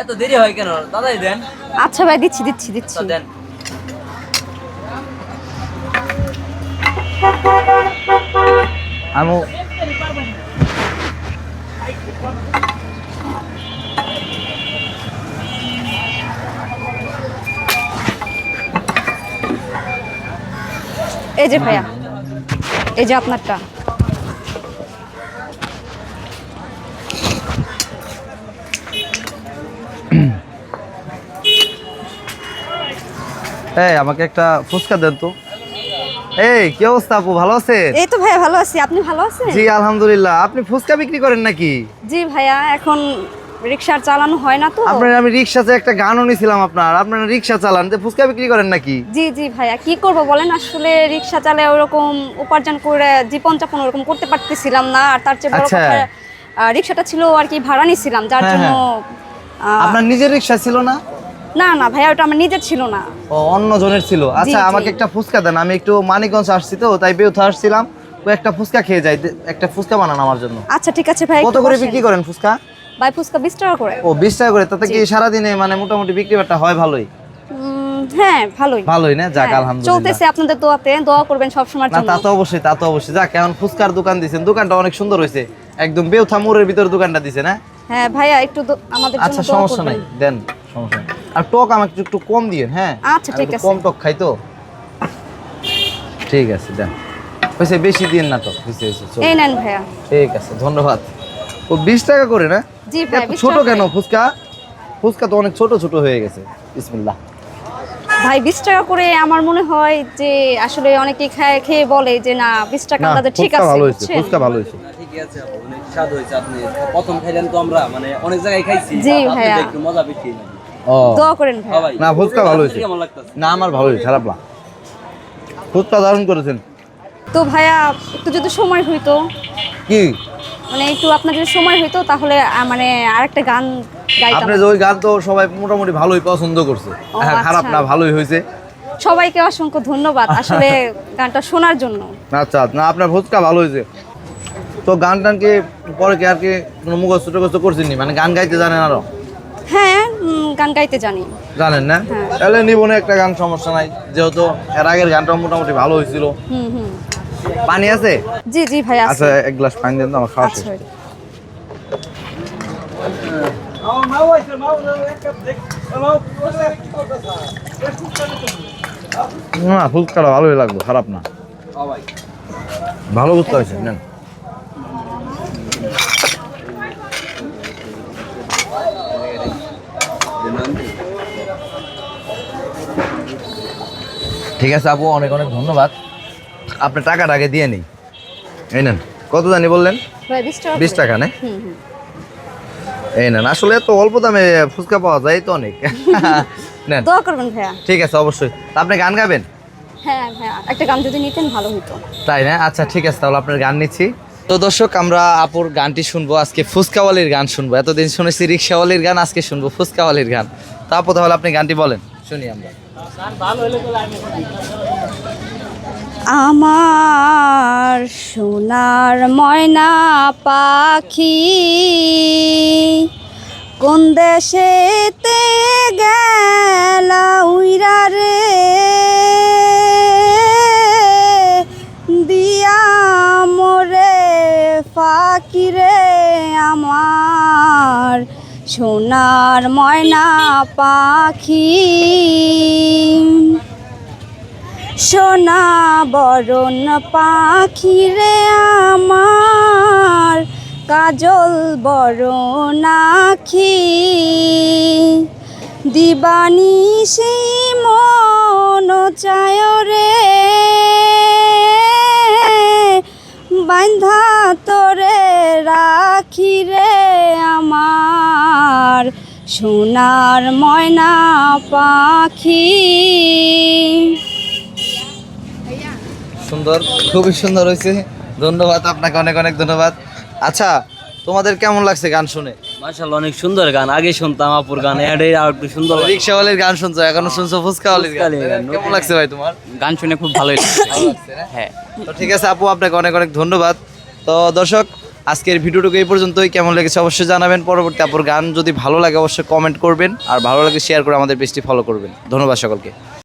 এত দেরি হয় কেন? দাদাই দেন। আচ্ছা ভাই দিচ্ছি দিচ্ছি দিচ্ছি। দেন। আমি। এই যে ভাইয়া এই যে আপনারটা। এই আমাকে একটা ফুচকা দেন তো। এই কি অবস্থা আপু? ভালো আছেন? এই তো ভাইয়া ভালো আছি। আপনি ভালো আছেন? জি আলহামদুলিল্লাহ। আপনি ফুচকা বিক্রি করেন নাকি? জি ভাইয়া এখন রিক্সার চালানো হয় না তো। আপনার আমি রিক্সাতে একটা গানও নিয়েছিলাম আপনার। আপনারা রিক্সা চালান তো ফুচকা বিক্রি করেন নাকি? জি জি ভাইয়া কি করব বলেন? আসলে রিক্সা চালে ওরকম উপার্জন করে জীবন যাপন ওরকম করতে পারতেছিলাম না। আর তার চেয়ে বড় আচ্ছা। কথা রিক্সাটা ছিল আর কি ভাড়া নিছিলাম। যার হ্যাঁ, জন্য আপনার নিজের রিক্সা ছিল না? না না ভাইয়া ওটা আমার নিজের ছিল না। ও অন্য জনের ছিল আচ্ছা আমাকে একটা ফুচকা দেন। আমি একটু মানিকগঞ্জ আসছি তো তাই বেউথা আসছিলাম। ও একটা ফুচকা খেয়ে যাই। একটা ফুচকা বানান আমার জন্য। আচ্ছা ঠিক আছে ভাই কত করে বিক্রি করেন ফুচকা? ভাই ফুচকা বিশ টাকা করে। ও বিশ টাকা করে? তাতে কি সারাদিনে মানে মোটামুটি বিক্রি বাট্টা হয় ভালোই? হ্যাঁ ভালোই। ভালোই না? যাক হ্যাঁ, আলহামদুলিল্লাহ। চলতেছে আপনাদের দোয়াতে। দোয়া করবেন সব সময়ের না তা তো অবশ্যই তা তো অবশ্যই। যাক কেমন ফুচকার দোকান দিছেন দোকানটা অনেক সুন্দর হয়েছে। একদম বেউথা মোড়ের ভিতর দোকানটা দিছে না? হ্যাঁ ভাইয়া একটু আমাদের জন্য আচ্ছা সমস্যা নাই। দেন সমস্যা নাই। আর টক আমাকে একটু- একটু কম দিয়েন হ্যাঁ? আচ্ছা, ঠিক আছে। কম টক খাই তো। ঠিক আছে দেন। হয়েছে বেশি দিন না টক হয়েছে। এই নেন ভাইয়া। ঠিক আছে ধন্যবাদ। ও বিশ টাকা করে না? জি ভাই, এত ছোট কেন? ফুচকা? ফুচকা তো অনেক ছোট ছোট হয়ে গেছে। বিসমিল্লাহ। ভাই বিশ টাকা করে আমার মনে হয় যে আসলে অনেকেই খায় খেয়ে বলে যে না বিশ টাকা না আমাদের ঠিক ফুচকা আছে ভালো হয়েছে ফুচকা ভালো হয়েছে। ঠিকই আছে আপু, অনেক স্বাদ হয়েছে। আপনি প্রথম খাইলেন তো আমরা মানে অনেক জায়গায় খাইছি জি ভাইয়া। একটু মজা বেশি ও দোয়া করেন ভাই হ্যাঁ না ফুচকা ভালো হয়েছে। না আমার ভালো হয়েছে খারাপ না। ফুচকা দারুণ করেছেন। তো ভাইয়া একটু যদি সময় হইতো। কি? মানে একটু আপনার যদি সময় হইতো তাহলে মানে আরেকটা গান গাইতাম। আপনি ওই গান তো সবাই মোটামুটি ভালোই পছন্দ করছে। হ্যাঁ খারাপ আচ্ছা। না ভালোই হয়েছে। সবাইকে অসংখ্য ধন্যবাদ আসলে গানটা শোনার জন্য। আচ্ছা না আপনার ফুচকা ভালো হয়েছে। তো গান টান কি পরে কি আর কি কোনো মুখস্থ টুখস্থ করছেন মানে গান গাইতে জানেন আরও? গান গাইতে জানি। জানেন না? হ্যাঁ। তাহলে নিব না একটা গান সমস্যা নাই। যেহেতু এর আগের গানটা মোটামুটি ভালো হয়েছিল। হুম হুম। পানি আছে? জি জি ভাই আছে। আচ্ছা এক গ্লাস পানি দেন তো আমার খাওয়া শেষ। আচ্ছা না ফুচকাটা ভালোই লাগল খারাপ না। হ্যাঁ ভালো ফুচকা হয়েছে নেন। ঠিক আছে আপু অনেক অনেক ধন্যবাদ। আপনি টাকাটা আগে দিয়ে নেই। এই নেন কত জানি বললেন? বিশ টাকা হুম এই নেন আসলে এত অল্প দামে ফুচকা পাওয়া যায় তো অনেক। নেন। দোয়া করবেন ভাইয়া। ঠিক আছে অবশ্যই। আপনি গান গাবেন? হ্যাঁ ভাইয়া একটা গান যদি নিতেন ভালো হতো তাই না? আচ্ছা ঠিক আছে তাহলে আপনার গান নিচ্ছি। তো দর্শক, আমরা আপুর গানটি শুনব, আজকে ফুচকাওয়ালির গান শুনব। এতদিন শুনেছি রিক্সাওয়ালির গান, আজকে শুনব ফুচকাওয়ালির গান। তা আপু, তাহলে আপনি গানটি বলেন, শুনি আমরা। আমার সোনার ময়না পাখি কোন দেশেতে গেলা উইরা রে? ফাঁকি রে আমার, সোনার ময়না পাখি। সোনা বরণ পাখি রে আমার, কাজল বরণ আখি। দিবানি সেই মন চায় রে বান্ধা তোরে রাখি রে আমার। সোনার ময়না পাখি। সুন্দর, খুবই সুন্দর হয়েছে। ধন্যবাদ, আপনাকে অনেক অনেক ধন্যবাদ। আচ্ছা তোমাদের কেমন লাগছে গান শুনে? মাশাআল্লাহ অনেক সুন্দর গান। আগে শুনতাম আপুর গান আর একটু সুন্দর লাগে। গান শুনছো এখনও শুনছো ফুচকাওয়ালির ফুচকাওয়ালির গান। কেমন লাগছে ভাই তোমার? গান শুনে খুব ভালোই লাগছে। হ্যাঁ। তো ঠিক আছে আপু আপনাকে অনেক অনেক ধন্যবাদ। তো দর্শক আজকের ভিডিওটুকু এই পর্যন্তই। কেমন লেগেছে অবশ্যই জানাবেন। পরবর্তী আপুর গান যদি ভালো লাগে অবশ্যই কমেন্ট করবেন। আর ভালো লাগে শেয়ার করে আমাদের পেজটি ফলো করবেন। ধন্যবাদ সকলকে।